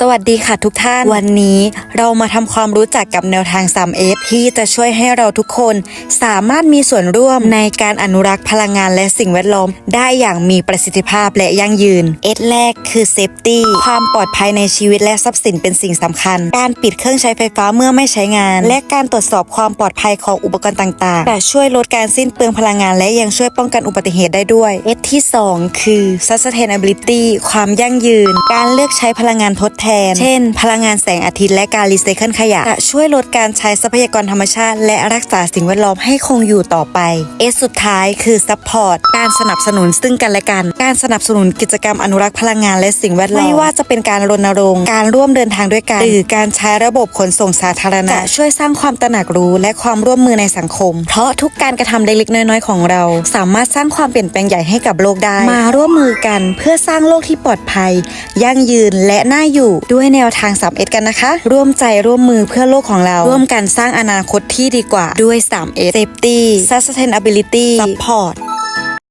สวัสดีค่ะทุกท่าน วันนี้เรามาทำความรู้จักกับแนวทาง 3S ที่จะช่วยให้เราทุกคนสามารถมีส่วนร่วมในการอนุรักษ์พลังงานและสิ่งแวดล้อม ได้อย่างมีประสิทธิภาพและยั่งยืน S แรกคือ Safety ความปลอดภัยในชีวิตและทรัพย์สินเป็นสิ่งสำคัญ การปิดเครื่องใช้ไฟฟ้าเมื่อไม่ใช้งาน และการตรวจสอบความปลอดภัยของอุปกรณ์ต่างๆจะช่วยลดการสิ้นเปลืองพลังงานและยังช่วยป้องกันอุบัติเหตุได้ด้วย S ที่ 2 คือ Sustainability ความยั่งยืน การเลือกใช้พลังงานทดแทน เช่น พลังงานแสงอาทิตย์และการรีไซเคิลขยะจะช่วยลดการใช้ทรัพยากรธรรมชาติ และรักษาสิ่งแวดล้อมให้คงอยู่ต่อไป S สุดท้ายคือ Support การสนับสนุนซึ่งกันและกัน การสนับสนุนกิจกรรมอนุรักษ์พลังงานและสิ่งแวดล้อมไม่ว่าจะเป็นการรณรงค์การร่วมเดินทางด้วยกัน หรือการใช้ระบบขนส่งสาธารณะ จะช่วยสร้างความตระหนักรู้และความร่วมมือในสังคม เพราะทุกการกระทำเล็กๆน้อยๆของเรา สามารถสร้างความเปลี่ยนแปลงใหญ่ให้กับโลกได้ มาร่วมมือกันเพื่อสร้างโลกที่ปลอดภัย ยั่งยืนและน่าอยู่ด้วยแนวทาง 3S กันนะคะ ร่วมใจร่วมมือเพื่อโลกของเรา ร่วมกันสร้างอนาคตที่ดีกว่าด้วย 3S Safety Sustainability Support